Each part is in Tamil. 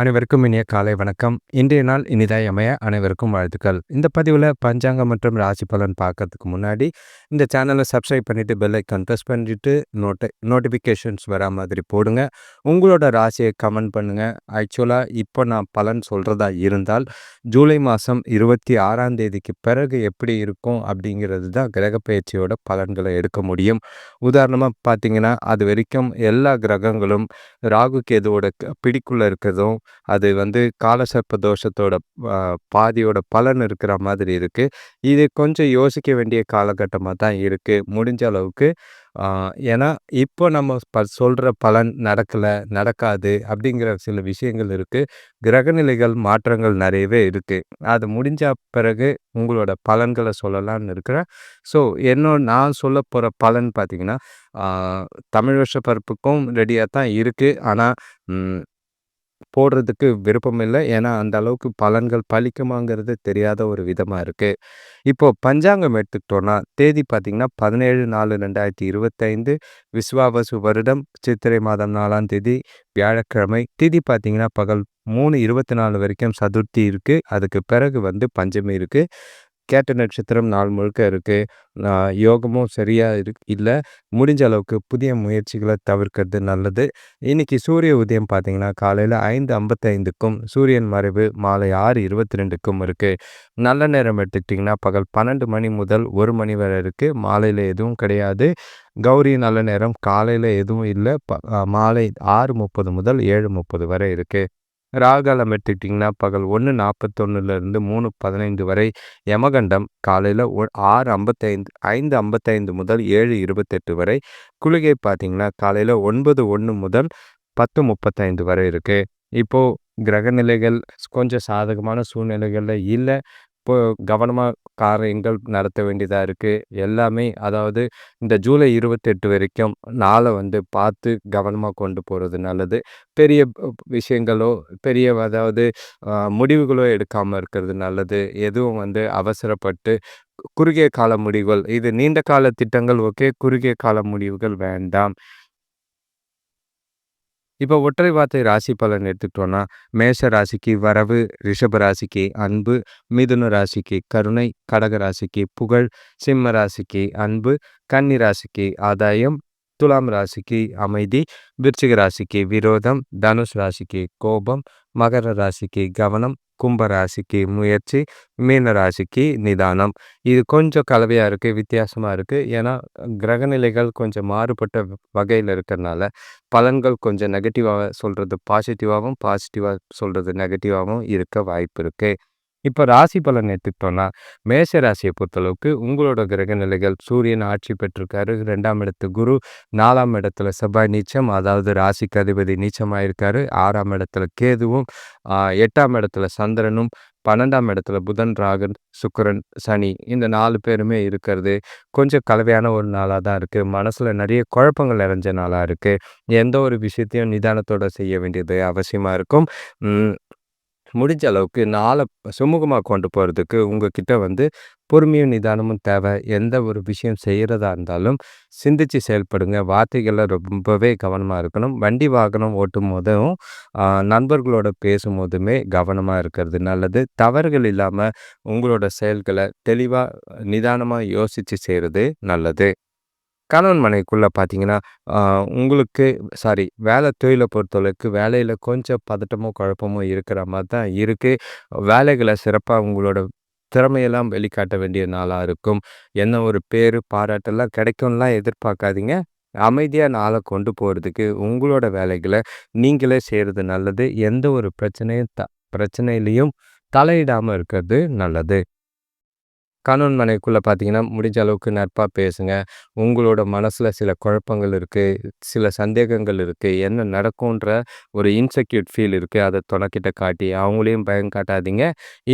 அனைவருக்கும் இனிய காலை வணக்கம். இன்றைய நாள் இனிதாய் அமைய அனைவருக்கும் வாழ்த்துக்கள். இந்த பதிவில் பஞ்சாங்கம் மற்றும் ராசி பலன் பார்க்கறதுக்கு முன்னாடி இந்த சேனலை சப்ஸ்கிரைப் பண்ணிவிட்டு பெல் ஐக்கான் ப்ரெஸ் பண்ணிவிட்டு நோட்டை நோட்டிஃபிகேஷன்ஸ் வரா மாதிரி போடுங்க. உங்களோட ராசியை கமெண்ட் பண்ணுங்கள் ஆக்சுவலாக இப்போ நான் பலன் சொல்கிறதா இருந்தால் ஜூலை மாதம் இருபத்தி ஆறாம் தேதிக்கு பிறகு எப்படி இருக்கும் அப்படிங்கிறது தான் கிரகப்பயிற்சியோட பலன்களை எடுக்க முடியும். உதாரணமாக பார்த்தீங்கன்னா அது வரைக்கும் எல்லா கிரகங்களும் ராகு கேதுவோட பிடிக்குள்ளே இருக்கிறதும் அது வந்து காலசர்ப்ப தோஷத்தோட பாதியோட பலன் இருக்கிற மாதிரி இருக்குது இது கொஞ்சம் யோசிக்க வேண்டிய காலகட்டமாக தான் இருக்குது முடிஞ்ச அளவுக்கு. ஏன்னா இப்போ நம்ம ப சொல்கிற பலன் நடக்கலை நடக்காது அப்படிங்கிற சில விஷயங்கள் இருக்குது கிரகநிலைகள் மாற்றங்கள் நிறையவே இருக்குது அது முடிஞ்ச பிறகு உங்களோட பலன்களை சொல்லலாம்னு இருக்கிறேன். ஸோ என்னோட நான் சொல்ல போகிற பலன் பார்த்திங்கன்னா தமிழ் வருஷ பருப்புக்கும் ரெடியாக தான் இருக்குது ஆனால் போடுறதுக்கு விருப்பம் இல்லை. ஏன்னா அந்த அளவுக்கு பலன்கள் பலிக்குமாங்கிறது தெரியாத ஒரு விதமாக இருக்குது இப்போது பஞ்சாங்கம் எடுத்துக்கிட்டோன்னா தேதி பார்த்திங்கன்னா பதினேழு நாலு ரெண்டாயிரத்தி இருபத்தைந்து விஸ்வாவசு வருடம் சித்திரை மாதம் நாலாம் தேதி வியாழக்கிழமை. திதி பார்த்திங்கன்னா பகல் மூணு இருபத்தி நாலு வரைக்கும் சதுர்த்தி இருக்குது அதுக்கு பிறகு வந்து பஞ்சமி இருக்குது கேட்ட நட்சத்திரம் நாள் முழுக்க இருக்குது யோகமும் சரியாக இரு இல்லை. முடிஞ்ச அளவுக்கு புதிய முயற்சிகளை தவிர்க்கிறது நல்லது. இன்றைக்கி சூரிய உதயம் பார்த்திங்கன்னா காலையில் ஐந்து ஐம்பத்தைந்துக்கும் சூரியன் மறைவு மாலை ஆறு இருபத்தி ரெண்டுக்கும் இருக்குது நல்ல நேரம் எடுத்துக்கிட்டிங்கன்னா பகல் பன்னெண்டு மணி முதல் ஒரு மணி வரை இருக்குது மாலையில் எதுவும் கிடையாது. கௌரி நல்ல நேரம். காலையில் எதுவும் இல்லை. ப மாலை ஆறு முப்பது முதல் ஏழு முப்பது வரை இருக்குது ராகாலம் எடுத்துக்கிட்டிங்கன்னா பகல் ஒன்று நாற்பத்தொன்னுலேருந்து மூணு பதினைந்து வரை யமகண்டம் காலையில் ஒ ஆறு ஐம்பத்தைந்து ஐந்து ஐம்பத்தைந்து முதல் ஏழு இருபத்தெட்டு வரை. குளிகை பார்த்திங்கன்னா காலையில் ஒன்பது ஒன்று முதல் பத்து முப்பத்தைந்து வரை இருக்குது இப்போது கிரகநிலைகள் கொஞ்சம் சாதகமான சூழ்நிலைகளில் இல்லை. இப்போ கவனமாக காரியங்கள் நடத்த வேண்டியதாக இருக்குது எல்லாமே அதாவது இந்த ஜூலை இருபத்தெட்டு வரைக்கும் நாளை வந்து பார்த்து கவனமாக கொண்டு போகிறது நல்லது. பெரிய விஷயங்களோ பெரிய அதாவது முடிவுகளோ எடுக்காமல் இருக்கிறது நல்லது. எதுவும் வந்து அவசரப்பட்டு குறுகிய கால முடிவுகள் இது நீண்ட கால திட்டங்கள் ஓகே. குறுகிய கால முடிவுகள் வேண்டாம். இப்போ ஒற்றை வார்த்தை ராசி பலன் எடுத்துக்கிட்டோன்னா மேஷ ராசிக்கு வரவு ரிஷப ராசிக்கு அன்பு மிதுன ராசிக்கு கருணை கடக ராசிக்கு புகழ் சிம்ம ராசிக்கு அன்பு கன்னி ராசிக்கு ஆதாயம் துலாம் ராசிக்கு அமைதி விருச்சிக ராசிக்கு விரோதம் தனுஷ் ராசிக்கு கோபம் மகர ராசிக்கு கவனம் கும்ப ராசிக்கு முயற்சி மீன ராசிக்கு நிதானம். இது கொஞ்சம் கலவையாக இருக்குது வித்தியாசமாக இருக்குது ஏன்னா கிரகநிலைகள் கொஞ்சம் மாறுபட்ட வகையில் இருக்கிறனால பலன்கள் கொஞ்சம் நெகட்டிவாக சொல்கிறது பாசிட்டிவாகவும் பாசிட்டிவாக சொல்கிறது நெகட்டிவாகவும் இருக்க வாய்ப்பு இருக்குது இப்போ ராசி பலன் எடுத்துக்கிட்டோன்னா மேஷ ராசியை பொறுத்தளவுக்கு உங்களோட கிரக நிலைகள் சூரியன் ஆட்சி பெற்றிருக்காரு ரெண்டாம் இடத்து குரு நாலாம் இடத்துல செவ்வாய் நீச்சம் அதாவது ராசிக்கு அதிபதி நீச்சமாயிருக்காரு ஆறாம் இடத்துல கேதுவும் எட்டாம் இடத்துல சந்திரனும் பன்னெண்டாம் இடத்துல புதன் ராகன் சுக்கரன் சனி இந்த நாலு பேருமே இருக்கிறது. கொஞ்சம் கலவையான ஒரு நாளாக தான் இருக்குது மனசில் நிறைய குழப்பங்கள் நிறைஞ்ச நாளாக இருக்குது எந்த ஒரு விஷயத்தையும் நிதானத்தோடு செய்ய வேண்டியது அவசியமாக இருக்கும். முடிஞ்ச அளவுக்கு நாளை சுமூகமாக கொண்டு போகிறதுக்கு உங்ககிட்ட வந்து பொறுமையும் நிதானமும் தேவை. எந்த ஒரு விஷயம் செய்கிறதா இருந்தாலும் சிந்தித்து செயல்படுங்க. வார்த்தைகளில் ரொம்பவே கவனமாக இருக்கணும். வண்டி வாகனம் ஓட்டும் போதும் நண்பர்களோட பேசும்போதுமே கவனமாக இருக்கிறது நல்லது. தவறுகள் இல்லாமல் உங்களோட செயல்களை தெளிவாக நிதானமாக யோசித்து செய்கிறது நல்லது. கணவன் மனைவிக்குள்ளே பார்த்தீங்கன்னா உங்களுக்கு சாரி வேலை தொழிலை பொறுத்தளவுக்கு வேலையில் கொஞ்சம் பதட்டமோ குழப்பமோ இருக்கிற மாதிரி தான் இருக்குது வேலைகளை சிறப்பாக உங்களோட திறமையெல்லாம் வெளிக்காட்ட வேண்டிய நாளாக இருக்கும். என்ன ஒரு பேர் பாராட்டெல்லாம் கிடைக்கும்லாம் எதிர்பார்க்காதீங்க. அமைதியாக நாளை கொண்டு போகிறதுக்கு உங்களோட வேலைகளை நீங்களே செய்கிறது நல்லது. எந்த ஒரு பிரச்சனையும் த பிரச்சனையிலையும் தலையிடாமல் இருக்கிறது நல்லது. கணவன் மனைவிக்குள்ளே பார்த்தீங்கன்னா முடிஞ்ச அளவுக்கு நட்பாக பேசுங்க. உங்களோட மனசில் சில குழப்பங்கள் இருக்குது சில சந்தேகங்கள் இருக்குது என்ன நடக்கும்ன்ற ஒரு இன்செக்யூர் ஃபீல் இருக்குது அதை தொலைக்கிட்ட காட்டி அவங்களையும் பயம் காட்டாதீங்க.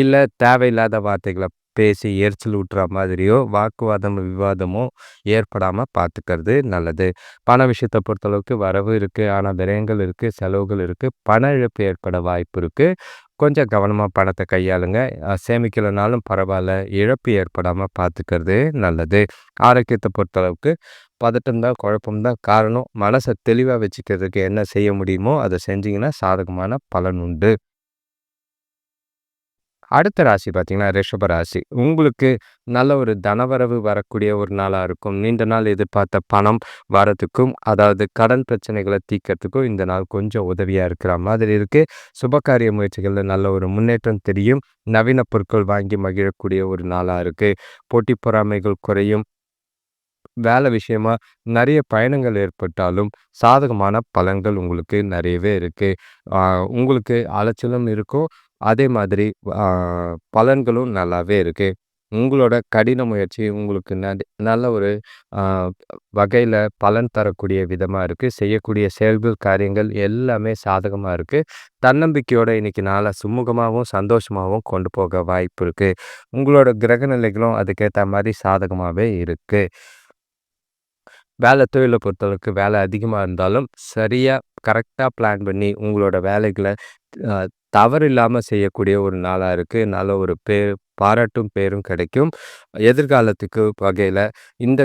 இல்லை தேவையில்லாத வார்த்தைகளை பேசி எரிச்சல் ஊட்டுற மாதிரியோ வாக்குவாதம் விவாதமோ ஏற்படாமல் பார்த்துக்கிறது நல்லது. பண விஷயத்தை பொறுத்தளவுக்கு வரவு இருக்குது ஆனால் விரயங்கள் இருக்குது செலவுகள் இருக்குது பண இழப்பு ஏற்பட வாய்ப்பு இருக்குது கொஞ்சம் கவனமாக பணத்தை கையாளுங்க. சேமிக்கலைனாலும் பரவாயில்ல இழப்பு ஏற்படாமல் பார்த்துக்கிறது நல்லது. ஆரோக்கியத்தை பொறுத்தளவுக்கு பதட்டம்தான் குழப்பம்தான் குழப்பம் தான் காரணம். மனசை தெளிவாக வச்சுக்கிறதுக்கு என்ன செய்ய முடியுமோ அதை செஞ்சிங்கன்னா சாதகமான பலன் உண்டு. அடுத்த ராசி பார்த்தீங்கன்னா ரிஷப ராசி. உங்களுக்கு நல்ல ஒரு தனவரவு வரக்கூடிய ஒரு நாளாக இருக்கும். நீண்ட நாள் எதிர்பார்த்த பணம் வரத்துக்கும் அதாவது கடன் பிரச்சனைகளை தீக்கிறதுக்கும் இந்த நாள் கொஞ்சம் உதவியாக இருக்கிற மாதிரி இருக்குது சுபகாரிய முயற்சிகளில் நல்ல ஒரு முன்னேற்றம் தெரியும். நவீன பொருட்கள் வாங்கி மகிழக்கூடிய ஒரு நாளாக இருக்குது போட்டி பொறாமைகள் குறையும். வேலை விஷயமா நிறைய பயணங்கள் ஏற்பட்டாலும் சாதகமான பலன்கள் உங்களுக்கு நிறையவே இருக்குது உங்களுக்கு அலைச்சலும் இருக்கும் அதே மாதிரி பலன்களும் நல்லாவே இருக்குது உங்களோட கடின முயற்சி உங்களுக்கு ந நல்ல ஒரு வகையில் பலன் தரக்கூடிய விதமாக இருக்குது செய்யக்கூடிய செயல்கள் காரியங்கள் எல்லாமே சாதகமாக இருக்குது தன்னம்பிக்கையோட இன்னைக்கு நாளை சுமூகமாகவும் சந்தோஷமாகவும் கொண்டு போக வாய்ப்பு இருக்குது உங்களோட கிரக நிலைகளும் அதுக்கேற்ற மாதிரி சாதகமாகவே இருக்குது வேலை தொழிலை பொறுத்தளவுக்கு வேலை அதிகமாக இருந்தாலும் சரியாக கரெக்டாக பிளான் பண்ணி உங்களோட வேலைகளை தவறு இல்லாமல் செய்யக்கூடிய ஒரு நாளாக இருக்குது நல்ல ஒரு பேர் பாராட்டும் பேரும் கிடைக்கும். எதிர்காலத்துக்கு வகையில் இந்த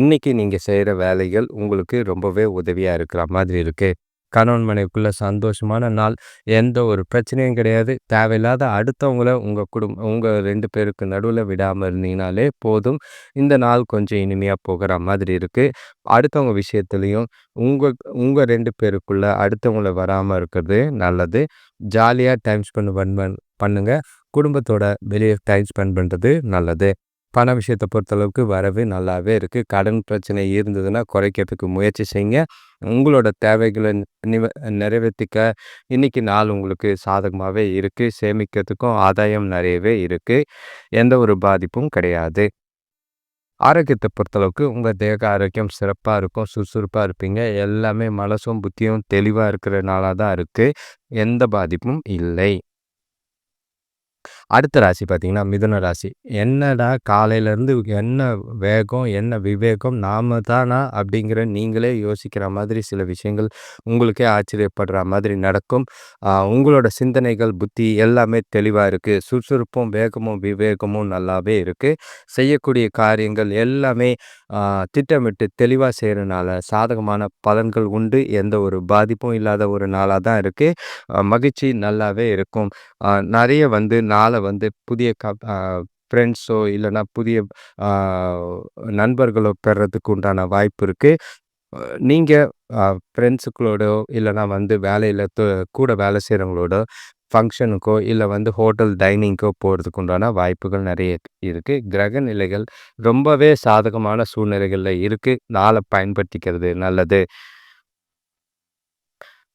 இன்னைக்கு நீங்கள் செய்கிற வேலைகள் உங்களுக்கு ரொம்பவே உதவியாக இருக்கிற மாதிரி இருக்குது கணவன் மனைவிக்குள்ளே சந்தோஷமான நாள். எந்த ஒரு பிரச்சனையும் கிடையாது. தேவையில்லாத அடுத்தவங்கள உங்கள் குடும்பம் உங்கள் ரெண்டு பேருக்கு நடுவில் விடாமல் இருந்தீங்கனாலே போதும். இந்த நாள் கொஞ்சம் இனிமையாக போகிற மாதிரி இருக்குது அடுத்தவங்க விஷயத்துலையும் உங்கள் உங்கள் ரெண்டு பேருக்குள்ள அடுத்தவங்கள வராமல் இருக்கிறது நல்லது. ஜாலியாக டைம் ஸ்பெண்ட் பண்ண பண்ணுங்கள் குடும்பத்தோட வெளியே டைம் ஸ்பெண்ட் பண்ணுறது நல்லது. பண விஷயத்தை பொறுத்தளவுக்கு வரவு நல்லாவே இருக்குது கடன் பிரச்சனை இருந்ததுன்னா குறைக்கிறதுக்கு முயற்சி செய்யுங்க உங்களோட தேவைகளை நிவ நிறைவேற்றிக்க இன்றைக்கி நாள் உங்களுக்கு சாதகமாகவே இருக்குது சேமிக்கிறதுக்கும் ஆதாயம் நிறையவே இருக்குது எந்த ஒரு பாதிப்பும் கிடையாது. ஆரோக்கியத்தை பொறுத்தளவுக்கு உங்கள் தேக ஆரோக்கியம் சிறப்பாக இருக்கும். சுறுசுறுப்பாக இருப்பீங்க. எல்லாமே மனசும் புத்தியும் தெளிவாக இருக்கிற நாளாக தான் இருக்குது எந்த பாதிப்பும் இல்லை. அடுத்த ராசி பார்த்தீங்கன்னா மிதுன ராசி. என்னடா காலையிலேருந்து என்ன வேகம் என்ன விவேகம் நாம தானா அப்படிங்கிற நீங்களே யோசிக்கிற மாதிரி சில விஷயங்கள் உங்களுக்கே ஆச்சரியப்படுற மாதிரி நடக்கும். உங்களோட சிந்தனைகள் புத்தி எல்லாமே தெளிவாக இருக்குது சுறுசுறுப்பும் வேகமும் விவேகமும் நல்லாவே இருக்குது செய்யக்கூடிய காரியங்கள் எல்லாமே திட்டமிட்டு தெளிவாக செய்கிறனால சாதகமான பலன்கள் உண்டு. எந்த ஒரு பாதிப்பும் இல்லாத ஒரு நாளாக தான் இருக்குது மகிழ்ச்சி நல்லாவே இருக்கும். நிறைய வந்து நாள வந்து புதிய க ஃப்ரெண்ட்ஸோ இல்லைன்னா புதிய நண்பர்களோ பெறதுக்கு உண்டான வாய்ப்பு இருக்குது நீங்கள் ஃப்ரெண்ட்ஸுக்களோடோ இல்லைனா வந்து வேலையில் கூட வேலை செய்கிறவங்களோட ஃபங்க்ஷனுக்கோ இல்லை வந்து ஹோட்டல் டைனிங்க்கோ போகிறதுக்கு உண்டான வாய்ப்புகள் நிறைய இருக்குது கிரக நிலைகள் ரொம்பவே சாதகமான சூழ்நிலைகளில் இருக்குது நாளை பயன்படுத்திக்கிறது நல்லது.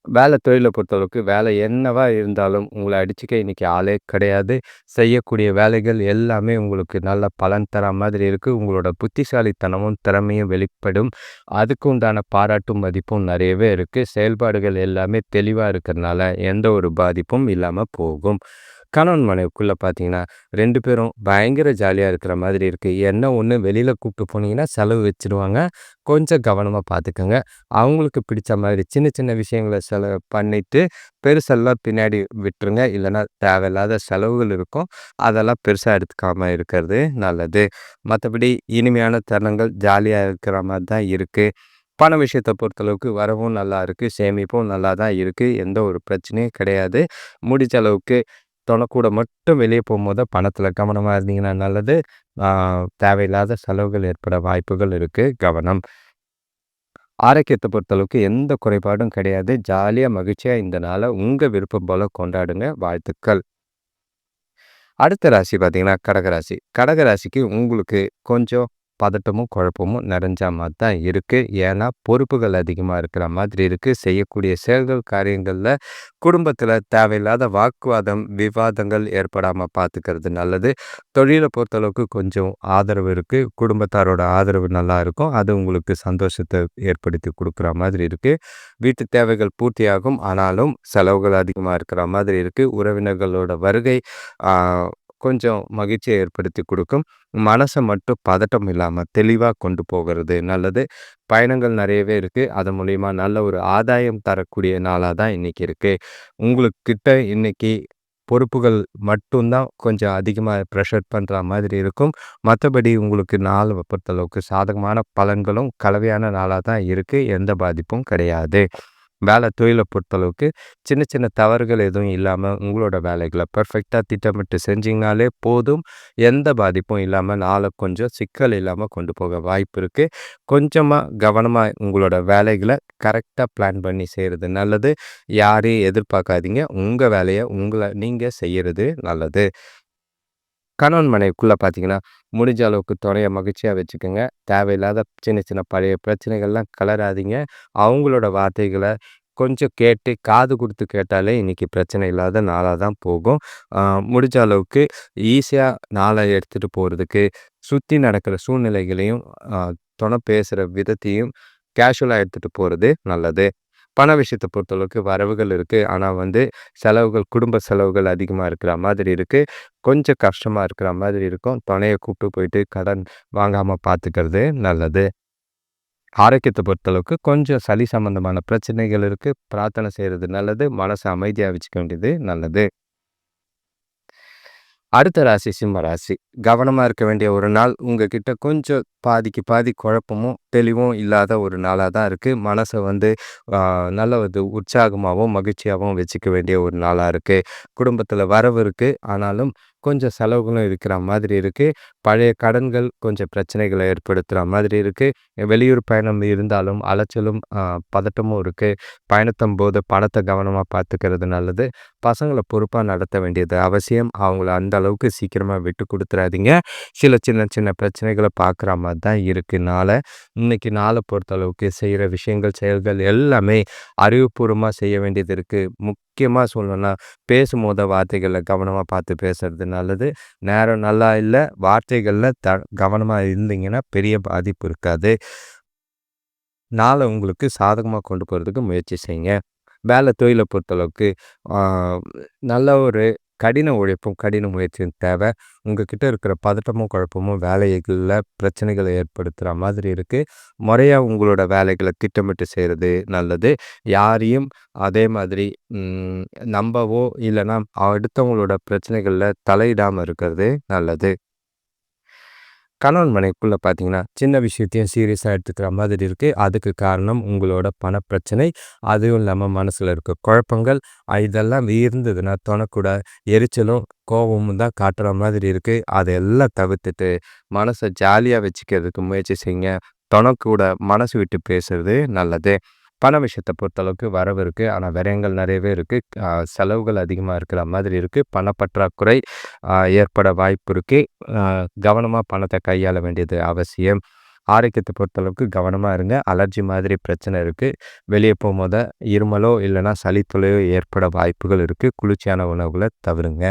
வேலை தொழிலை பொறுத்தளவுக்கு வேலை என்னவா இருந்தாலும் உங்களை அடிச்சுக்க இன்றைக்கி ஆளே கிடையாது. செய்யக்கூடிய வேலைகள் எல்லாமே உங்களுக்கு நல்ல பலன் தர மாதிரி இருக்குது உங்களோட புத்திசாலித்தனமும் திறமையும் வெளிப்படும். அதுக்கு உண்டான பாராட்டும் மதிப்பும் நிறையவே இருக்குது செயல்பாடுகள் எல்லாமே தெளிவாக இருக்கிறதுனால எந்த ஒரு பாதிப்பும் இல்லாமல் போகும். கணவன் மனைவிக்குள்ளே பார்த்தீங்கன்னா ரெண்டு பேரும் பயங்கர ஜாலியாக இருக்கிற மாதிரி இருக்குது என்ன ஒன்று வெளியில் கூப்பிட்டு போனீங்கன்னா செலவு வச்சுருவாங்க. கொஞ்சம் கவனமாக பார்த்துக்கோங்க அவங்களுக்கு பிடிச்ச மாதிரி சின்ன சின்ன விஷயங்களை செலவு பண்ணிவிட்டு பெருசெல்லாம் பின்னாடி விட்டுருங்க. இல்லைன்னா தேவையில்லாத செலவுகள் இருக்கும். அதெல்லாம் பெருசாக எடுத்துக்காமல் இருக்கிறது நல்லது. மற்றபடி இனிமையான தருணங்கள் ஜாலியாக இருக்கிற மாதிரி தான் இருக்குது பண விஷயத்தை பொறுத்தளவுக்கு வரவும் நல்லா இருக்குது சேமிப்பும் நல்லா தான் இருக்குது எந்த ஒரு பிரச்சனையும் கிடையாது. முடிஞ்ச அளவுக்கு தொலைக்கூட மட்டும் வெளியே போகும்போது பணத்தில் கவனமாக இருந்தீங்கன்னா நல்லது. தேவையில்லாத செலவுகள் ஏற்பட வாய்ப்புகள் இருக்குது கவனம். ஆரோக்கியத்தை பொறுத்தளவுக்கு எந்த குறைபாடும் கிடையாது. ஜாலியாக மகிழ்ச்சியாக இந்த நாளை உங்கள் விருப்பம் போல் கொண்டாடுங்க. வாழ்த்துக்கள். அடுத்த ராசி பார்த்தீங்கன்னா கடகராசி. கடகராசிக்கு உங்களுக்கு கொஞ்சம் பதட்டமும் குழப்பமும் நிறைஞ்ச மாதிரி தான் இருக்குது ஏன்னா பொறுப்புகள் அதிகமாக இருக்கிற மாதிரி இருக்குது செய்யக்கூடிய செயல்கள் காரியங்களில் குடும்பத்தில் தேவையில்லாத வாக்குவாதம் விவாதங்கள் ஏற்படாமல் பார்த்துக்கிறது நல்லது. தொழிலை பொறுத்தளவுக்கு கொஞ்சம் ஆதரவு இருக்குது குடும்பத்தாரோட ஆதரவு நல்லா இருக்கும். அது உங்களுக்கு சந்தோஷத்தை ஏற்படுத்தி கொடுக்குற மாதிரி இருக்குது வீட்டு தேவைகள் பூர்த்தியாகும். ஆனாலும் செலவுகள் அதிகமாக இருக்கிற மாதிரி இருக்குது உறவினர்களோட வருகை கொஞ்சம் மகிழ்ச்சியை ஏற்படுத்தி கொடுக்கும். மனசை மட்டும் பதட்டம் இல்லாமல் தெளிவாக கொண்டு போகிறது நல்லது. பயணங்கள் நிறையவே இருக்குது அது மூலிமா நல்ல ஒரு ஆதாயம் தரக்கூடிய நாளாக தான் இன்றைக்கி இருக்குது உங்களுக்கிட்ட இன்றைக்கி பொறுப்புகள் மட்டும்தான் கொஞ்சம் அதிகமாக ப்ரெஷர் பண்ணுற மாதிரி இருக்கும். மற்றபடி உங்களுக்கு நாள் பொறுத்தளவுக்கு சாதகமான பலன்களும் கலவையான நாளாக தான் இருக்குது எந்த பாதிப்பும் கிடையாது. வேலை தொழிலை பொறுத்தளவுக்கு சின்ன சின்ன தவறுகள் எதுவும் இல்லாமல் உங்களோட வேலைகளை பர்ஃபெக்டாக திட்டமிட்டு செஞ்சிங்கனாலே போதும். எந்த பாதிப்பும் இல்லாமல் நாளை கொஞ்சம் சிக்கல் இல்லாமல் கொண்டு போக வாய்ப்பு இருக்குது கொஞ்சமாக கவனமாக உங்களோட வேலைகளை கரெக்டாக பிளான் பண்ணி செய்கிறது நல்லது. யாரையும் எதிர்பார்க்காதீங்க. உங்கள் வேலையை உங்களை நீங்கள் செய்கிறது நல்லது. கணவன் மனைவிக்குள்ளே பார்த்தீங்கன்னா முடிஞ்ச அளவுக்கு துணையை மகிழ்ச்சியாக வச்சுக்கோங்க. தேவையில்லாத சின்ன சின்ன பழைய பிரச்சனைகள்லாம் கலராதிங்க. அவங்களோட வார்த்தைகளை கொஞ்சம் கேட்டு காது கொடுத்து கேட்டாலே இன்றைக்கி பிரச்சனை இல்லாத நாளாக தான் போகும். முடிஞ்ச அளவுக்கு ஈஸியாக நாளை எடுத்துகிட்டு போகிறதுக்கு சுற்றி நடக்கிற சூழ்நிலைகளையும் துணை பேசுகிற விதத்தையும் கேஷுவலாக எடுத்துகிட்டு போகிறது நல்லது. பண விஷயத்தை பொறுத்தளவுக்கு வரவுகள் இருக்குது ஆனால் வந்து செலவுகள் குடும்ப செலவுகள் அதிகமாக இருக்கிற மாதிரி இருக்குது கொஞ்சம் கஷ்டமாக இருக்கிற மாதிரி இருக்கும். துணையை கூப்பிட்டு போயிட்டு கடன் வாங்காமல் பார்த்துக்கிறது நல்லது. ஆரோக்கியத்தை பொறுத்தளவுக்கு கொஞ்சம் சளி சம்மந்தமான பிரச்சனைகள் இருக்குது பிரார்த்தனை செய்கிறது நல்லது. மனசை அமைதியாக வச்சுக்க வேண்டியது நல்லது. அடுத்த ராசி சிம்ம ராசி. கவனமாக இருக்க வேண்டிய ஒரு நாள் உங்ககிட்ட கொஞ்சம் பாதிக்கு பாதி குழப்பமும் தெளிவும் இல்லாத ஒரு நாளாக தான் இருக்குது மனசை வந்து நல்ல ஒரு உற்சாகமாகவும் மகிழ்ச்சியாகவும் வச்சுக்க வேண்டிய ஒரு நாளாக இருக்குது குடும்பத்தில் வரவு இருக்குது ஆனாலும் கொஞ்சம் செலவுகளும் இருக்கிற மாதிரி இருக்குது பழைய கடன்கள் கொஞ்சம் பிரச்சனைகளை ஏற்படுத்துகிற மாதிரி இருக்குது வெளியூர் பயணம் இருந்தாலும் அலைச்சலும் பதட்டமும் இருக்குது பயணத்தும் போது பணத்தை கவனமாக பார்த்துக்கிறது நல்லது. பசங்களை பொறுப்பாக நடத்த வேண்டியது அவசியம். அவங்கள அந்த அளவுக்கு சீக்கிரமாக விட்டு கொடுத்துறாதீங்க. சில சின்ன சின்ன பிரச்சனைகளை பார்க்குற மாதிரி தான் இருக்குனால இன்றைக்கி நாளை பொறுத்தளவுக்கு செய்கிற விஷயங்கள் செயல்கள் எல்லாமே அறிவுபூர்வமாக செய்ய வேண்டியது இருக்குது முக்கியமாக சொல்லணும்னா பேசும்போது வார்த்தைகளை கவனமாக பார்த்து பேசுறது நல்லது. நேரம் நல்லா இல்லை. வார்த்தை வார்த்தைகளில் த கவனமாக இருந்தீங்கன்னா பெரிய பாதிப்பு இருக்காது. நாளை உங்களுக்கு சாதகமாக கொண்டு போகிறதுக்கு முயற்சி செய்யுங்க. வேலை தொழிலை பொறுத்தளவுக்கு நல்ல ஒரு கடின உழைப்பும் கடின முயற்சியும் தேவை. உங்ககிட்ட இருக்கிற பதட்டமும் குழப்பமும் வேலைகளில் பிரச்சனைகளை ஏற்படுத்துகிற மாதிரி இருக்குது முறையாக உங்களோட வேலைகளை திட்டமிட்டு செய்கிறது நல்லது. யாரையும் அதே மாதிரி நம்பவோ இல்லைன்னா அடுத்தவங்களோட பிரச்சனைகளில் தலையிடாமல் இருக்கிறது நல்லது. கணவன் மனைக்குள்ளே பார்த்தீங்கன்னா சின்ன விஷயத்தையும் சீரியஸாக எடுத்துக்கிற மாதிரி இருக்குது அதுக்கு காரணம் உங்களோட பணப்பிரச்சனை. அதுவும் இல்லாமல் மனசில் இருக்க குழப்பங்கள். இதெல்லாம் இருந்ததுன்னா தொணக்கூட எரிச்சலும் கோபமும் தான் காட்டுற மாதிரி இருக்குது அதையெல்லாம் தவிர்த்துட்டு மனசை ஜாலியாக வச்சுக்கிறதுக்கு முயற்சி செய்யுங்க. தொணக்கூட மனசு விட்டு பேசுறது நல்லது. பண விஷயத்தை பொறுத்தளவுக்கு வரவு இருக்குது ஆனால் விரயங்கள் நிறையவே இருக்குது செலவுகள் அதிகமாக இருக்கிற மாதிரி இருக்குது பணப்பற்றாக்குறை ஏற்பட வாய்ப்பு இருக்குது கவனமாக பணத்தை கையாள வேண்டியது அவசியம். ஆரோக்கியத்தை பொறுத்தளவுக்கு கவனமாக இருங்க. அலர்ஜி மாதிரி பிரச்சனை இருக்குது வெளியே போகும்போது இருமலோ இல்லைனா சளித்தொலையோ ஏற்பட வாய்ப்புகள் இருக்குது குளிர்ச்சியான உணவுகளை தவிருங்க.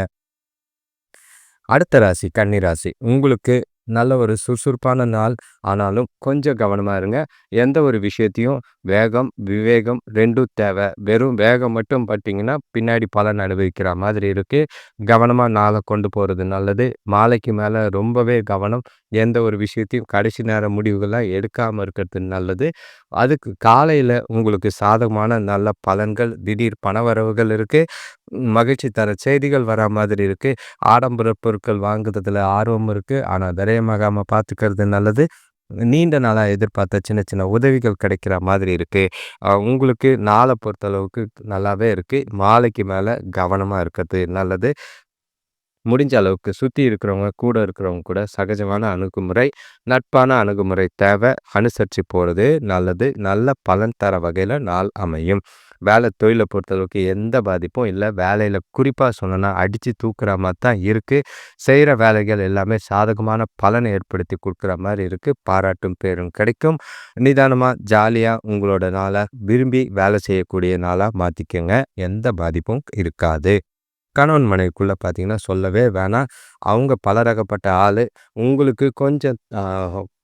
அடுத்த ராசி கன்னி ராசி. உங்களுக்கு நல்ல ஒரு சுறுசுறுப்பான நாள். ஆனாலும் கொஞ்சம் கவனமாக இருங்க. எந்த ஒரு விஷயத்தையும் வேகம் விவேகம் ரெண்டும் தேவை. வெறும் வேகம் மட்டும் பார்த்தீங்கன்னா பின்னாடி பலன் அனுபவிக்கிற மாதிரி இருக்குது கவனமாக நாளை கொண்டு போகிறது நல்லது. மாலைக்கு மேலே ரொம்பவே கவனம். எந்த ஒரு விஷயத்தையும் கடைசி நேர முடிவுகள்லாம் எடுக்காமல் இருக்கிறது நல்லது. அதுக்கு காலையில் உங்களுக்கு சாதகமான நல்ல பலன்கள் திடீர் பணவரவுகள் இருக்குது மகிழ்ச்சி தர செய்திகள் வரா மாதிரி இருக்குது ஆடம்பர பொருட்கள் வாங்குறதுல ஆர்வம் இருக்குது ஆனால் காயமாகாமல் பார்த்துக்கிறது நல்லது. நீண்ட நாளாக எதிர்பார்த்த சின்ன சின்ன உதவிகள் கிடைக்கிற மாதிரி இருக்குது உங்களுக்கு நாளை பொறுத்தளவுக்கு நல்லாவே இருக்குது மாலைக்கு மேலே கவனமாக இருக்கிறது நல்லது. முடிஞ்ச அளவுக்கு சுற்றி இருக்கிறவங்க கூட இருக்கிறவங்க கூட சகஜமான அணுகுமுறை நட்பான அணுகுமுறை தேவை. அனுசரித்து போகிறது நல்லது. நல்ல பலன் தர வகையில் நாள் அமையும். வேலை தொழிலை பொறுத்தளவுக்கு எந்த பாதிப்பும் இல்லை. வேலையில் குறிப்பாக சொன்னோன்னா அடித்து தூக்குற மாதிரி தான் இருக்குது செய்கிற வேலைகள் எல்லாமே சாதகமான பலனை ஏற்படுத்தி கொடுக்குற மாதிரி இருக்குது பாராட்டும் பேரும் கிடைக்கும். நிதானமாக ஜாலியாக உங்களோட நாளை விரும்பி வேலை செய்யக்கூடிய நாளாக மாற்றிக்கோங்க எந்த பாதிப்பும் இருக்காது. கணவன் மனைவிக்குள்ளே பார்த்தீங்கன்னா சொல்லவே வேணாம். அவங்க பலரகப்பட்ட ஆள். உங்களுக்கு கொஞ்சம்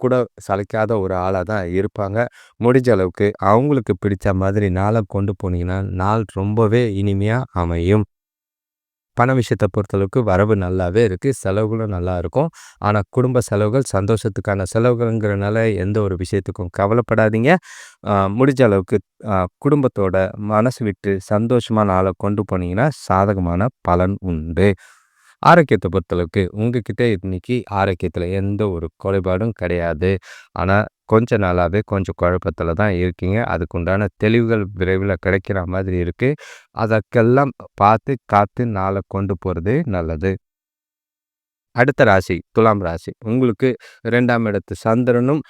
கூட சளைக்காத ஒரு ஆளாக தான் இருப்பாங்க. முடிஞ்ச அளவுக்கு அவங்களுக்கு பிடித்த மாதிரி நாளை கொண்டு போனீங்கன்னா நாள் ரொம்பவே இனிமையாக அமையும். பண விஷயத்தை பொறுத்தளவுக்கு வரவு நல்லாவே இருக்குது செலவுகளும் நல்லா இருக்கும். ஆனால் குடும்ப செலவுகள் சந்தோஷத்துக்கான செலவுகள்ங்கிறனால எந்த ஒரு விஷயத்துக்கும் கவலைப்படாதீங்க. முடிஞ்ச அளவுக்கு குடும்பத்தோட மனசு விட்டு சந்தோஷமான ஆளை கொண்டு போனீங்கன்னா சாதகமான பலன் உண்டு. ஆரோக்கியத்தை பொறுத்தளவுக்கு உங்ககிட்ட இன்னைக்கு ஆரோக்கியத்தில் எந்த ஒரு குறைபாடும் கிடையாது. ஆனால் கொஞ்ச நாளாகவே கொஞ்சம் குழப்பத்தில் தான் இருக்கீங்க. அதுக்குண்டான தெளிவுகள் விரைவில் கிடைக்கிற மாதிரி இருக்குது அதற்கெல்லாம் பார்த்து காத்து நாளை கொண்டு போகிறது நல்லது. அடுத்த ராசி துலாம் ராசி. உங்களுக்கு ரெண்டாம் இடத்து சந்திரனும்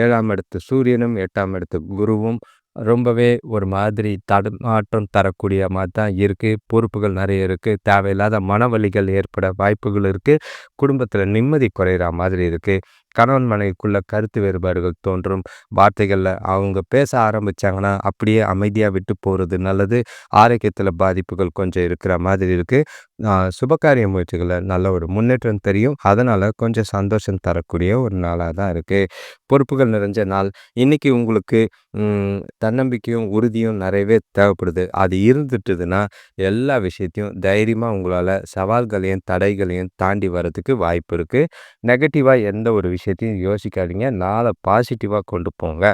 ஏழாம் இடத்து சூரியனும் எட்டாம் இடத்து குருவும் ரொம்பவே ஒரு மாதிரி தடுமாற்றம் தரக்கூடிய மாதிரி தான் இருக்குது பொறுப்புகள் நிறைய இருக்குது தேவையில்லாத மனவலிகள் ஏற்பட வாய்ப்புகள் இருக்குது குடும்பத்தில் நிம்மதி குறையிற மாதிரி இருக்குது கணவன் மனைவிக்குள்ள கருத்து வேறுபாடுகள் தோன்றும். வார்த்தைகளில் அவங்க பேச ஆரம்பித்தாங்கன்னா அப்படியே அமைதியாக விட்டு போகிறது நல்லது. ஆரோக்கியத்தில் பாதிப்புகள் கொஞ்சம் இருக்கிற மாதிரி இருக்குது சுபகாரிய முயற்சிகளில் நல்ல ஒரு முன்னேற்றம் தெரியும். அதனால் கொஞ்சம் சந்தோஷம் தரக்கூடிய ஒரு நாளாக தான் இருக்குது பொறுப்புகள் நிறைஞ்ச நாள். இன்றைக்கி உங்களுக்கு தன்னம்பிக்கையும் உறுதியும் நிறையவே தேவைப்படுது. அது இருந்துட்டுதுன்னா எல்லா விஷயத்தையும் தைரியமாக உங்களால் சவால்களையும் தடைகளையும் தாண்டி வர்றதுக்கு வாய்ப்பு இருக்குது நெகட்டிவாக எந்த ஒரு விஷயத்தையும் யோசிக்காதீங்க. நாளை பாசிட்டிவாக கொண்டு போங்க.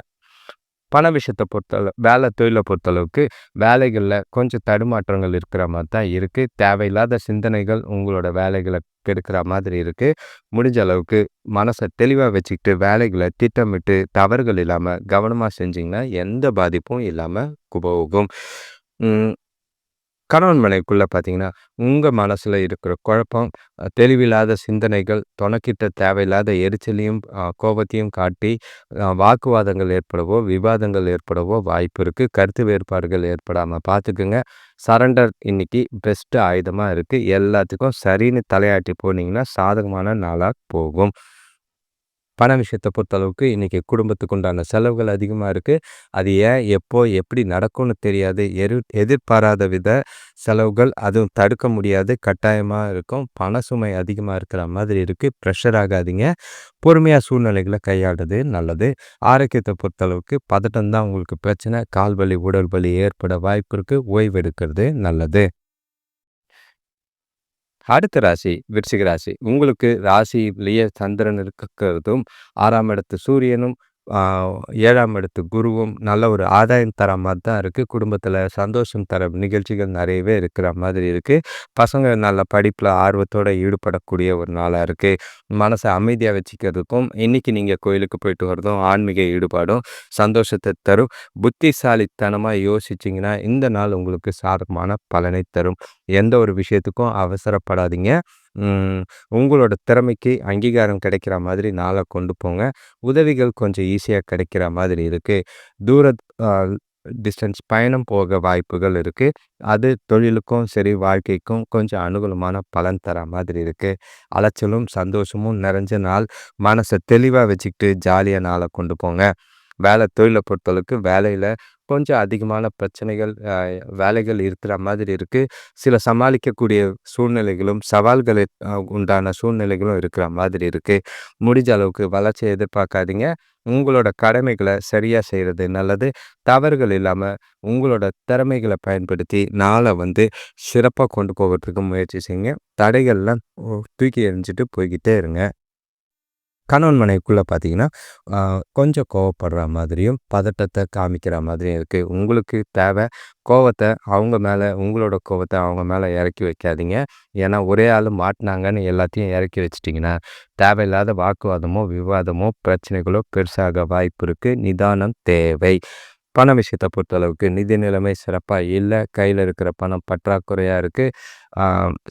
பண விஷயத்தை பொறுத்தளவு வேலை தொழிலை பொறுத்தளவுக்கு வேலைகளில் கொஞ்சம் தடுமாற்றங்கள் இருக்கிற மாதிரி தான் இருக்குது தேவையில்லாத சிந்தனைகள் உங்களோட வேலைகளை கெடுக்கிற மாதிரி இருக்குது முடிஞ்ச அளவுக்கு மனசை தெளிவாக வச்சுக்கிட்டு வேலைகளை திட்டமிட்டு தவறுகள் இல்லாமல் கவனமாக செஞ்சிங்கன்னா எந்த பாதிப்பும் இல்லாமல் போகும் கணவன் மனைக்குள்ளே பார்த்தீங்கன்னா உங்கள் மனசில் இருக்கிற குழப்பம் தெளிவில்லாத சிந்தனைகள் தொணக்கிட்ட தேவையில்லாத எரிச்சலையும் கோபத்தையும் காட்டி வாக்குவாதங்கள் ஏற்படவோ விவாதங்கள் ஏற்படவோ வாய்ப்பு இருக்குது கருத்து வேறுபாடுகள் ஏற்படாமல் பார்த்துக்குங்க சரண்டர் இன்னைக்கு பெஸ்ட்டு ஆயுதமாக இருக்குது எல்லாத்துக்கும் சரின்னு தலையாட்டி போனீங்கன்னா சாதகமான நாளாக போகும். பண விஷயத்தை பொறுத்தளவுக்கு இன்றைக்கி குடும்பத்துக்கு உண்டான செலவுகள் அதிகமாக இருக்குது அது ஏன் எப்போ எப்படி நடக்கும்னு தெரியாது. எரு எதிர்பாராத வித செலவுகள் அதுவும் தடுக்க முடியாது. கட்டாயமாக இருக்கும். பண சுமை அதிகமாக இருக்கிற மாதிரி இருக்குது ப்ரெஷர் ஆகாதீங்க. பொறுமையாக சூழ்நிலைகளை கையாளுறது நல்லது. ஆரோக்கியத்தை பொறுத்தளவுக்கு பதட்டம் தான் உங்களுக்கு பிரச்சனை. கால் வலி உடல் வலி ஏற்பட வாய்ப்பு இருக்குது ஓய்வு எடுக்கிறது நல்லது. அடுத்த ராசி விருச்சிக ராசி. உங்களுக்கு ராசியிலேயே சந்திரன் இருக்கிறதும் ஆறாம் இடத்து சூரியனும் ஏழாம் இடத்து குருவும் நல்ல ஒரு ஆதாயம் தர மாதிரி தான் இருக்குது குடும்பத்தில் சந்தோஷம் தர நிகழ்ச்சிகள் நிறையவே இருக்கிற மாதிரி இருக்குது பசங்க நல்ல படிப்பில் ஆர்வத்தோடு ஈடுபடக்கூடிய ஒரு நாளாக இருக்குது மனசை அமைதியாக வச்சுக்கிறதுக்கும் இன்றைக்கி நீங்கள் கோயிலுக்கு போயிட்டு வரதும் ஆன்மீக ஈடுபாடும் சந்தோஷத்தை தரும். புத்திசாலித்தனமாக யோசிச்சிங்கன்னா இந்த நாள் உங்களுக்கு சாதகமான பலனை தரும். எந்த ஒரு விஷயத்துக்கும் அவசரப்படாதீங்க. உங்களோட திறமைக்கு அங்கீகாரம் கிடைக்கிற மாதிரி நாளை கொண்டு போங்க. உதவிகள் கொஞ்சம் ஈஸியாக கிடைக்கிற மாதிரி இருக்குது தூர டிஸ்டன்ஸ் பயணம் போக வாய்ப்புகள் இருக்குது அது தொழிலுக்கும் சரி வாழ்க்கைக்கும் கொஞ்சம் அனுகூலமான பலன் தர மாதிரி இருக்குது அலைச்சலும் சந்தோஷமும் நிறைஞ்ச நாள். மனசை தெளிவாக வச்சுக்கிட்டு ஜாலியாக நாளை கொண்டு போங்க. வேலை தொழிலை பொறுத்தளவுக்கு வேலையில் கொஞ்சம் அதிகமான பிரச்சனைகள் வேலைகள் இருக்கிற மாதிரி இருக்குது சில சமாளிக்கக்கூடிய சூழ்நிலைகளும் சவால்கள் உண்டான சூழ்நிலைகளும் இருக்கிற மாதிரி இருக்குது முடிஞ்ச அளவுக்கு வளர்ச்சியை எதிர்பார்க்காதீங்க. உங்களோட கடமைகளை சரியாக செய்கிறது நல்லது. தவறுகள் இல்லாமல் உங்களோட திறமைகளை பயன்படுத்தி நாளை வந்து சிறப்பாக கொண்டு போகிறதுக்கு முயற்சி செய்யுங்க. தடைகள்லாம் தூக்கி எறிஞ்சிட்டு போய்கிட்டே இருங்க. கணவன் மனைவிக்குள்ளே பார்த்தீங்கன்னா கொஞ்சம் கோவப்படுற மாதிரியும் பதட்டத்தை காமிக்கிற மாதிரியும் இருக்குது உங்களுக்கு தேவை கோவத்தை அவங்க மேலே உங்களோட கோவத்தை அவங்க மேலே இறக்கி வைக்காதீங்க. ஏன்னா ஒரே ஆள் மாட்டினாங்கன்னு எல்லாத்தையும் இறக்கி வச்சிட்டிங்கன்னா தேவையில்லாத வாக்குவாதமோ விவாதமோ பிரச்சனைகளோ பெருசாக வாய்ப்பு இருக்குது நிதானம் தேவை. பண விஷயத்தை பொறுத்தளவுக்கு நிதி நிலைமை சிறப்பாக இல்லை. கையில் இருக்கிற பணம் பற்றாக்குறையாக இருக்குது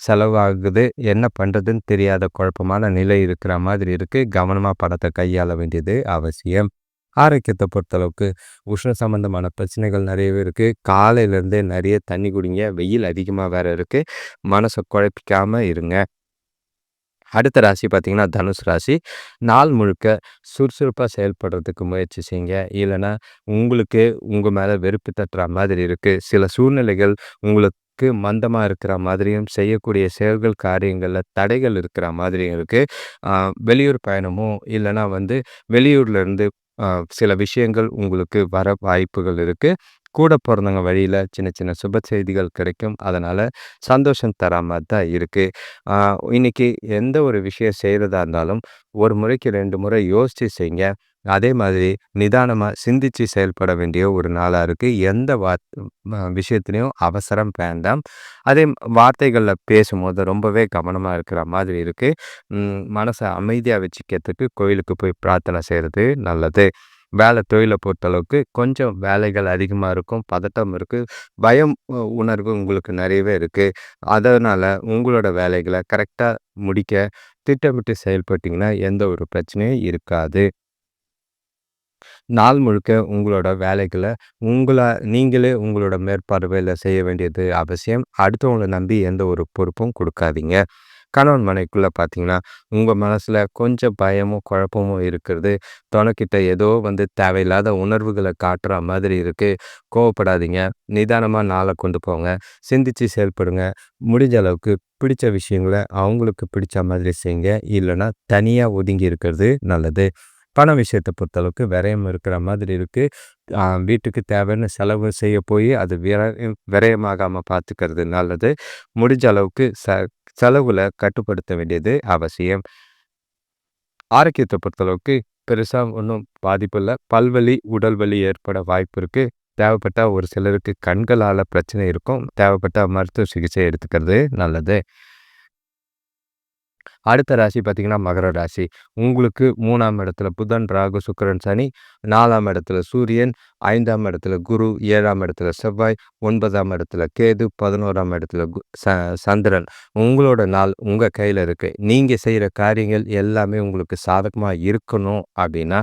செலவாகுது. என்ன பண்ணுறதுன்னு தெரியாத குழப்பமான நிலை இருக்கிற மாதிரி இருக்குது கவனமாக பணத்தை கையாள வேண்டியது அவசியம். ஆரோக்கியத்தை பொறுத்தளவுக்கு உஷ்ண சம்பந்தமான பிரச்சனைகள் நிறையவே இருக்குது காலையிலேருந்தே நிறைய தண்ணி குடிங்க. வெயில் அதிகமாக வேறு இருக்குது மனசை குழப்பிக்காமல் இருங்க. அடுத்த ராசி பார்த்திங்கன்னா தனுஷ் ராசி. நாள் முழுக்க சுறுசுறுப்பாக செயல்படுறதுக்கு முயற்சி செய்யுங்க. இல்லைன்னா உங்களுக்கு உங்கள் மேலே வெறுப்பு தட்டுற மாதிரி இருக்குது சில சூழ்நிலைகள் உங்களுக்கு மந்தமாக இருக்கிற மாதிரியும் செய்யக்கூடிய செயல்கள் காரியங்களில் தடைகள் இருக்கிற மாதிரியும் இருக்குது வெளியூர் பயணமும் இல்லைன்னா வந்து வெளியூர்லேருந்து சில விஷயங்கள் உங்களுக்கு வர வாய்ப்புகள் இருக்குது கூட பிறந்தவங்க வழியில் சின்ன சின்ன சுப செய்திகள் கிடைக்கும். அதனால் சந்தோஷம் தராமல் தான் இருக்குது இன்றைக்கி எந்த ஒரு விஷயம் செய்கிறதா இருந்தாலும் ஒரு முறைக்கு ரெண்டு முறை யோசித்து செய்யுங்க அதே மாதிரி நிதானமாக சிந்தித்து செயல்பட வேண்டிய ஒரு நாளாக இருக்குது எந்த வார் விஷயத்துலையும் அவசரம் வேண்டாம். அதே வார்த்தைகளில் பேசும்போது ரொம்பவே கவனமாக இருக்கிற மாதிரி இருக்குது மனசை அமைதியாக வச்சுக்கிறதுக்கு கோயிலுக்கு போய் பிரார்த்தனை செய்கிறது நல்லது. வேலை தொழிலை பொறுத்தளவுக்கு கொஞ்சம் வேலைகள் அதிகமாக இருக்கும் பதட்டம் இருக்குது பயம் உணர்வு உங்களுக்கு நிறையவே இருக்குது அதனால் உங்களோட வேலைகளை கரெக்டாக முடிக்க திட்டமிட்டு செயல்பட்டிங்கன்னா எந்த ஒரு பிரச்சனையும் இருக்காது. நாள் முழுக்க உங்களோட வேலைகளை உங்களை நீங்களே உங்களோட மேற்பார்வையில் செய்ய வேண்டியது அவசியம். அடுத்தவங்களை நம்பி எந்த ஒரு பொறுப்பும் கொடுக்காதீங்க. கணவன் மனைக்குள்ளே பார்த்தீங்கன்னா உங்கள் மனசில் கொஞ்சம் பயமும் குழப்பமும் இருக்கிறது. தொலைக்கிட்ட ஏதோ வந்து தேவையில்லாத உணர்வுகளை காட்டுற மாதிரி இருக்குது கோவப்படாதீங்க. நிதானமாக நாளை கொண்டு போங்க. சிந்தித்து செயல்படுங்க. முடிஞ்ச அளவுக்கு பிடிச்ச விஷயங்களை அவங்களுக்கு பிடிச்ச மாதிரி செய்யுங்க. இல்லைன்னா தனியாக ஒதுங்கி இருக்கிறது நல்லது. பண விஷயத்தை பொறுத்தளவுக்கு விரயம் இருக்கிற மாதிரி இருக்குது வீட்டுக்கு தேவைன்னு செலவு செய்ய போய் அது விர விரயமாகாமல் பார்த்துக்கிறது நல்லது. முடிஞ்ச அளவுக்கு ச செலவில் கட்டுப்படுத்த வேண்டியது அவசியம். ஆரோக்கியத்தை பொறுத்தளவுக்கு பெருசாக ஒன்றும் பாதிப்பு இல்லை. பல்வலி உடல் வலி ஏற்பட வாய்ப்பு இருக்குது தேவைப்பட்டால் ஒரு சிலருக்கு கண்களால் பிரச்சனை இருக்கும். தேவைப்பட்டால் மருத்துவ சிகிச்சை எடுத்துக்கிறது நல்லது. அடுத்த ராசி பார்த்திங்கன்னா மகர ராசி. உங்களுக்கு மூணாம் இடத்துல புதன் ராகு சுக்கரன் சனி. நாலாம் இடத்துல சூரியன். ஐந்தாம் இடத்துல குரு. ஏழாம் இடத்துல செவ்வாய். ஒன்பதாம் இடத்துல கேது. பதினோராம் இடத்துல ச சந்திரன். உங்களோட நாள் உங்கள் கையில் இருக்குது நீங்கள் செய்கிற காரியங்கள் எல்லாமே உங்களுக்கு சாதகமாக இருக்கணும் அப்படின்னா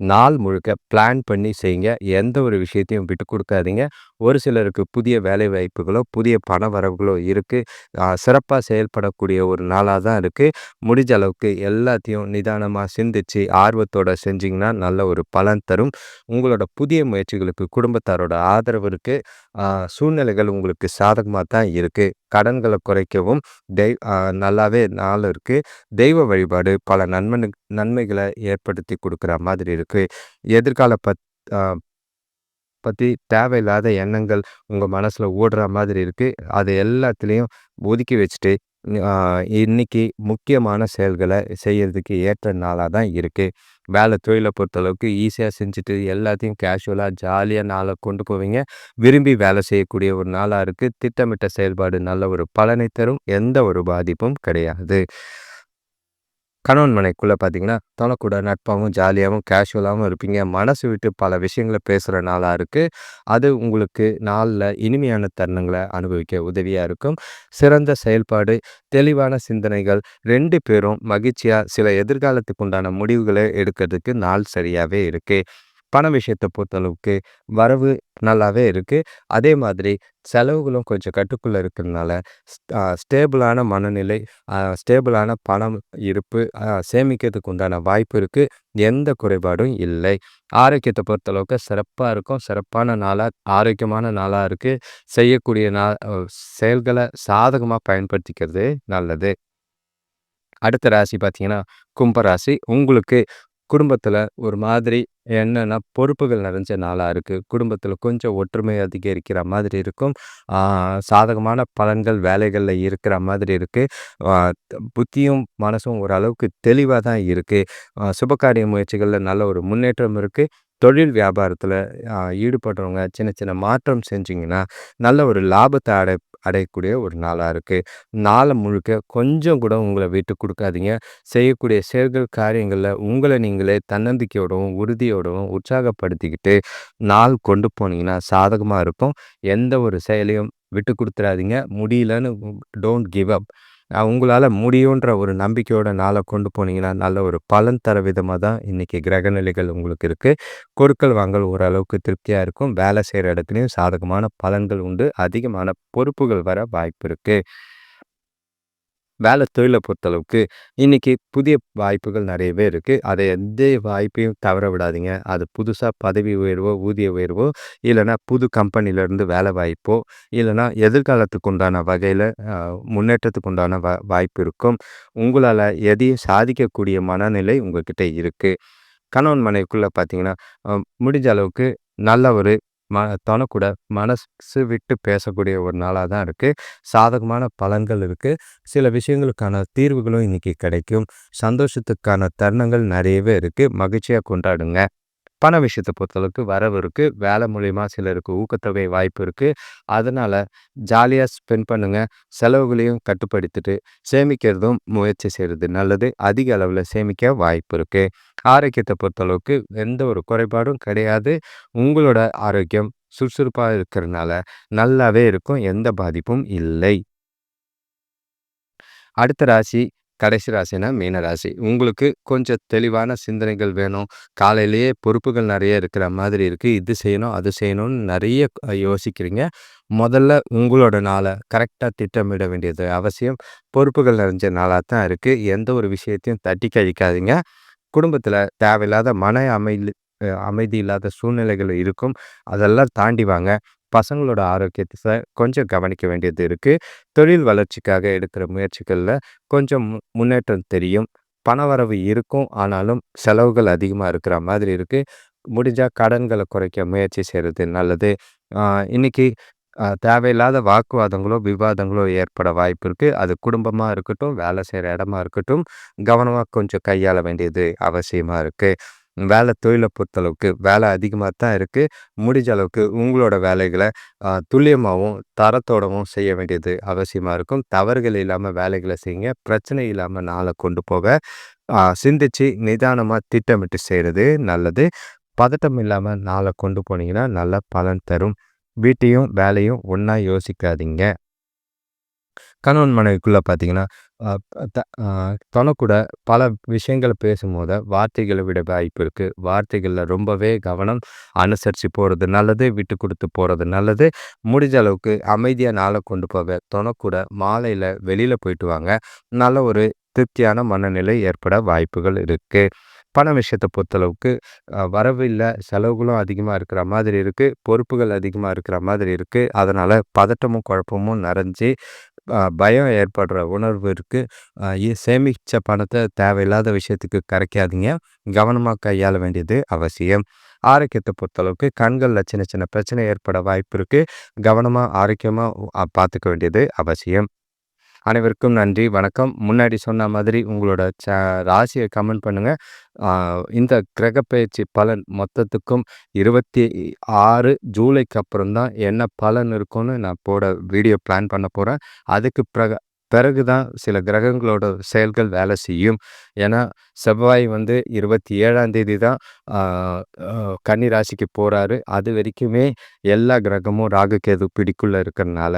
நாள் முழுக்க பிளான் பண்ணி செய்யுங்க. எந்த ஒரு விஷயத்தையும் விட்டு கொடுக்காதீங்க. ஒரு சிலருக்கு புதிய வேலை வாய்ப்புகளோ புதிய பண வரவுகளோ இருக்குது சிறப்பாக செயல்படக்கூடிய ஒரு நாளாக தான் இருக்குது முடிஞ்ச அளவுக்கு எல்லாத்தையும் நிதானமாக சிந்திச்சு ஆர்வத்தோடு செஞ்சிங்கன்னா நல்ல ஒரு பலன் தரும். உங்களோட புதிய முயற்சிகளுக்கு குடும்பத்தாரோட ஆதரவு இருக்குது சூழ்நிலைகள் உங்களுக்கு சாதகமாக தான் இருக்குது கடன்களை குறைக்கவும் தெய் நல்லாவே நாள் இருக்குது தெய்வ வழிபாடு பல நன்மை நன்மைகளை ஏற்படுத்தி கொடுக்குற மாதிரி இருக்குது எதிர்கால பத் பற்றி தேவையில்லாத எண்ணங்கள் உங்கள் மனசில் ஓடுற மாதிரி இருக்குது அது எல்லாத்துலேயும் ஒதுக்கி வச்சுட்டு இன்னைக்கு முக்கியமான செயல்களை செய்கிறதுக்கு ஏற்ற நாளாக தான் இருக்குது வேலை தொழிலை பொறுத்தளவுக்கு ஈஸியாக செஞ்சுட்டு எல்லாத்தையும் கேஷுவலாக ஜாலியாக நாளை கொண்டு போவீங்க. விரும்பி வேலை செய்யக்கூடிய ஒரு நாளாக இருக்குது திட்டமிட்ட செயல்பாடு நல்ல ஒரு பலனை தரும். எந்த ஒரு பாதிப்பும் கிடையாது. கணவன் மனைக்குள்ளே பார்த்தீங்கன்னா தொலைக்கூட நட்பாகவும் ஜாலியாகவும் கேஷுவலாகவும் இருப்பீங்க. மனசு விட்டு பல விஷயங்களை பேசுகிற நாளாக இருக்குது அது உங்களுக்கு நாளில் இனிமையான தருணங்களை அனுபவிக்க உதவியாக இருக்கும். சிறந்த செயல்பாடு தெளிவான சிந்தனைகள் ரெண்டு பேரும் மகிழ்ச்சியாக சில எதிர்காலத்துக்கு உண்டான முடிவுகளை எடுக்கிறதுக்கு நாள் சரியாகவே இருக்குது பண விஷயத்தை பொறுத்தளவுக்கு வரவு நல்லாவே இருக்குது அதே மாதிரி செலவுகளும் கொஞ்சம் கட்டுக்குள்ளே இருக்கிறதுனால ஸ்டேபிளான மனநிலை ஸ்டேபிளான பணம் இருப்பு சேமிக்கிறதுக்கு உண்டான வாய்ப்பு இருக்குது எந்த குறைபாடும் இல்லை. ஆரோக்கியத்தை பொறுத்தளவுக்கு சிறப்பாக இருக்கும். சிறப்பான நாளாக ஆரோக்கியமான நாளாக இருக்குது செய்யக்கூடிய நா செயல்களை சாதகமாக பயன்படுத்திக்கிறது நல்லது. அடுத்த ராசி பார்த்தீங்கன்னா கும்பராசி. உங்களுக்கு குடும்பத்தில் ஒரு மாதிரி என்னென்னா பொறுப்புகள் நிறைஞ்ச நாளாக இருக்குது குடும்பத்தில் கொஞ்சம் ஒற்றுமை அதிகரிக்கிற மாதிரி இருக்கும். சாதகமான பலன்கள் வேலைகளில் இருக்கிற மாதிரி இருக்குது புத்தியும் மனசும் ஓரளவுக்கு தெளிவாக தான் இருக்குது சுபகாரிய முயற்சிகளில் நல்ல ஒரு முன்னேற்றம் இருக்குது தொழில் வியாபாரத்தில் ஈடுபடுறவங்க சின்ன சின்ன மாற்றம் செஞ்சிங்கன்னா நல்ல ஒரு லாபத்தை அடை அடையக்கூடிய ஒரு நாளாக இருக்குது நாளை முழுக்க கொஞ்சம் கூட உங்களை விட்டு கொடுக்காதீங்க. செய்யக்கூடிய செயல்கள் காரியங்களில் உங்களை நீங்களே தன்னம்பிக்கையோடவும் உறுதியோடவும் உற்சாகப்படுத்திக்கிட்டு நாள் கொண்டு போனீங்கன்னா சாதகமாக இருக்கும். எந்த ஒரு செயலையும் விட்டு கொடுத்துடாதீங்க முடியலன்னு டோன்ட் கிவ் அப் உங்களால் முடியுன்ற ஒரு நம்பிக்கையோட நாளை கொண்டு போனீங்கன்னா நல்ல ஒரு பலன் தர விதமாக தான் இன்றைக்கி கிரகநிலைகள் உங்களுக்கு இருக்குது கொடுக்கல் வாங்கல் ஓரளவுக்கு திருப்தியாக இருக்கும். வேலை செய்கிற இடத்துலையும் சாதகமான பலன்கள் உண்டு. அதிகமான பொறுப்புகள் வர வாய்ப்பு இருக்குது வேலை தொழிலை பொறுத்தளவுக்கு இன்றைக்கி புதிய வாய்ப்புகள் நிறையவே இருக்குது அதை எந்த வாய்ப்பையும் தவற விடாதீங்க. அது புதுசாக பதவி உயர்வோ ஊதிய உயர்வோ இல்லைனா புது கம்பெனிலேருந்து வேலை வாய்ப்போ இல்லைனா எதிர்காலத்துக்கு உண்டான வகையில் முன்னேற்றத்துக்கு உண்டான வ வாய்ப்பு இருக்கும். உங்களால் எதையும் சாதிக்கக்கூடிய மனநிலை உங்கள்கிட்ட இருக்குது கணவன் மனைவிக்குள்ளே பார்த்தீங்கன்னா முடிஞ்ச அளவுக்கு நல்ல ஒரு ம தனக்கூட மனசு விட்டு பேசக்கூடிய ஒரு நாளாக தான் இருக்குது சாதகமான பலன்கள் இருக்குது சில விஷயங்களுக்கான தீர்வுகளும் இன்றைக்கி கிடைக்கும். சந்தோஷத்துக்கான தருணங்கள் நிறையவே இருக்குது மகிழ்ச்சியாக கொண்டாடுங்க. பண விஷயத்தை பொறுத்தளவுக்கு வரவு இருக்குது வேலை மூலிமா சிலருக்கு ஊக்கத்தொகை வாய்ப்பு இருக்குது அதனால் ஜாலியாக ஸ்பெண்ட் பண்ணுங்கள் செலவுகளையும் கட்டுப்படுத்திட்டு சேமிக்கிறதும் முயற்சி செய்கிறது நல்லது. அதிக அளவில் சேமிக்க வாய்ப்பு இருக்குது ஆரோக்கியத்தை பொறுத்தளவுக்கு எந்த ஒரு குறைபாடும் கிடையாது. உங்களோட ஆரோக்கியம் சுறுசுறுப்பாக இருக்கிறதுனால நல்லாவே இருக்கும். எந்த பாதிப்பும் இல்லை. அடுத்த ராசி கடைசி ராசினா மீன ராசி. உங்களுக்கு கொஞ்சம் தெளிவான சிந்தனைகள் வேணும். காலையிலேயே பொறுப்புகள் நிறைய இருக்கிற மாதிரி இருக்குது இது செய்யணும் அது செய்யணும்னு நிறைய யோசிக்கிறீங்க. முதல்ல உங்களோட நாளை கரெக்டாக திட்டமிட வேண்டியது அவசியம். பொறுப்புகள் நிறைஞ்ச நாளாக தான் இருக்குது எந்த ஒரு விஷயத்தையும் தட்டி கழிக்காதீங்க. குடும்பத்தில் தேவையில்லாத மன அமைதி அமைதி இல்லாத சூழ்நிலைகள் இருக்கும். அதெல்லாம் தாண்டி வாங்க. பசங்களோட ஆரோக்கியத்தை கொஞ்சம் கவனிக்க வேண்டியது இருக்குது தொழில் வளர்ச்சிக்காக எடுக்கிற முயற்சிகளில் கொஞ்சம் முன்னேற்றம் தெரியும். பணவரவு இருக்கும். ஆனாலும் செலவுகள் அதிகமாக இருக்கிற மாதிரி இருக்குது முடிஞ்சால் கடன்களை குறைக்க முயற்சி செய்கிறது நல்லது. இன்னைக்கு தேவையில்லாத வாக்குவாதங்களோ விவாதங்களோ ஏற்பட வாய்ப்பு இருக்குது அது குடும்பமாக இருக்கட்டும் வேலை செய்கிற இடமா இருக்கட்டும் கவனமாக கொஞ்சம் கையாள வேண்டியது அவசியமாக இருக்குது வேலை தொழிலை பொறுத்தளவுக்கு வேலை அதிகமாக தான் இருக்குது முடிஞ்ச அளவுக்கு உங்களோட வேலைகளை துல்லியமாகவும் தரத்தோடவும் செய்ய வேண்டியது அவசியமாக இருக்கும். தவறுகள் இல்லாமல் வேலைகளை செய்யுங்க. பிரச்சனை இல்லாமல் நாளை கொண்டு போக சிந்திச்சு நிதானமாக திட்டமிட்டு செய்கிறது நல்லது. பதட்டம் இல்லாமல் நாளை கொண்டு போனீங்கன்னா நல்ல பலன் தரும். வீட்டையும் வேலையும் ஒன்றா யோசிக்காதீங்க. கணவன் மனைவிக்குள்ளே பார்த்தீங்கன்னா தனக்கூட பல விஷயங்களை பேசும்போது வார்த்தைகளை விட வாய்ப்பு இருக்குது வார்த்தைகளில் ரொம்பவே கவனம் அனுசரித்து போகிறது நல்லது விட்டு கொடுத்து போகிறது நல்லது. முடிஞ்ச அளவுக்கு அமைதியாக நாளை கொண்டு போக தனக்கூட மாலையில் வெளியில் போயிட்டு வாங்க. நல்ல ஒரு திருப்தியான மனநிலை ஏற்பட வாய்ப்புகள் இருக்குது பண விஷயத்தை பொறுத்தளவுக்கு வரவு இல்லை செலவுகளும் அதிகமாக இருக்கிற மாதிரி இருக்குது பொறுப்புகள் அதிகமாக இருக்கிற மாதிரி இருக்குது அதனால் பதட்டமும் குழப்பமும் நிறைஞ்சி பயம் ஏற்படுற உணர்வு இருக்குது சேமித்த பணத்தை தேவையில்லாத விஷயத்துக்கு கரைக்காதீங்க. கவனமாக கையாள வேண்டியது அவசியம். ஆரோக்கியத்தை பொறுத்தளவுக்கு கண்களில் சின்ன சின்ன பிரச்சனை ஏற்பட வாய்ப்பு இருக்குது கவனமாக ஆரோக்கியமாக பார்த்துக்க வேண்டியது அவசியம். அனைவருக்கும் நன்றி வணக்கம். முன்னாடி சொன்ன மாதிரி உங்களோட ச ராசியை கமெண்ட் பண்ணுங்கள் இந்த கிரகப்பயிற்சி பலன் மொத்தத்துக்கும் இருபத்தி ஆறு ஜூலைக்கு அப்புறம் தான் என்ன பலன் இருக்கும்னு நான் போட வீடியோ பிளான் பண்ண போகிறேன் அதுக்கு பிறகு பிறகு தான் சில கிரகங்களோட செயல்கள் வேலை செய்யும். ஏன்னா செவ்வாய் வந்து இருபத்தி ஏழாம் தேதி தான் கன்னி ராசிக்கு போகிறாரு அது வரைக்குமே எல்லா கிரகமும் ராகுகேது பிடிக்குள்ளே இருக்கிறனால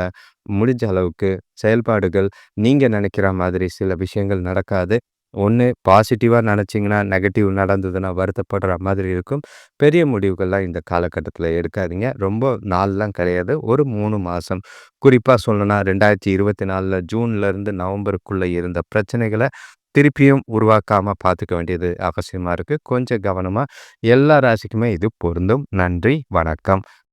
முடிஞ்ச அளவுக்கு செயல்பாடுகள் நீங்கள் நினைக்கிற மாதிரி சில விஷயங்கள் நடக்காது. ஒன்று பாசிட்டிவாக நினச்சிங்கன்னா நெகட்டிவ் நடந்ததுன்னா வருத்தப்படுற மாதிரி இருக்கும். பெரிய முடிவுகள்லாம் இந்த காலகட்டத்தில் எடுக்காதீங்க. ரொம்ப நாள்லாம் கிடையாது. ஒரு மூணு மாதம் குறிப்பாக சொல்லணும்னா ரெண்டாயிரத்தி இருபத்தி நாலில் ஜூன்லேருந்து நவம்பருக்குள்ளே இருந்த பிரச்சனைகளை திருப்பியும் உருவாக்காமல் பார்த்துக்க வேண்டியது அவசியமாக இருக்குது கொஞ்சம் கவனமாக எல்லா ராசிக்குமே இது பொருந்தும். நன்றி வணக்கம்.